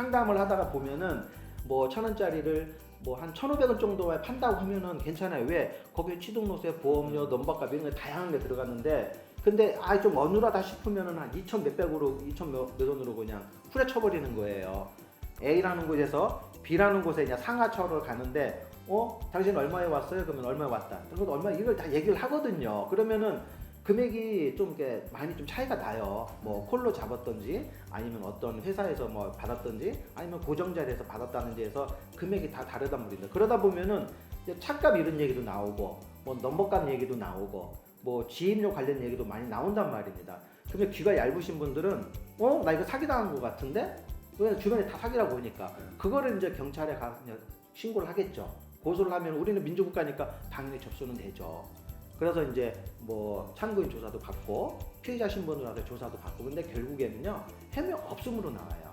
상담을 하다가 보면은 뭐 천 원짜리를 뭐한 1,500원 정도에 판다고 하면은 괜찮아요. 왜? 거기에 취등록세, 보험료, 넘버값 이런 게 다양한 게 들어갔는데 근데 아 좀 어눌하다 싶으면은 한 2천 몇백으로 2천 몇, 몇 원으로 그냥 후려쳐 버리는 거예요. A라는 곳에서 B라는 곳에 그냥 상하처를 가는데 어 당신 얼마에 왔어요? 그러면 얼마에 왔다. 그리고 얼마 이걸 다 얘기를 하거든요. 그러면은 금액이 좀 이렇게 많이 좀 차이가 나요. 뭐 콜로 잡았던지 아니면 어떤 회사에서 뭐 받았던지 아니면 고정 자리에서 받았다는지 해서 금액이 다 다르단 말입니다. 그러다 보면은 차값 이런 얘기도 나오고 뭐 넘버값 얘기도 나오고 뭐 지입료 관련 얘기도 많이 나온단 말입니다. 그러면 귀가 얇으신 분들은 어 나 이거 사기 당한 것 같은데 왜 주변에 다 사기라고 보니까 그거를 이제 경찰에 가 그냥 신고를 하겠죠. 고소를 하면 우리는 민주국가니까 당연히 접수는 되죠. 그래서 이제 뭐 참고인 조사도 받고 피해자 신분으로 해서 조사도 받고 근데 결국에는요 해명 없음으로 나와요.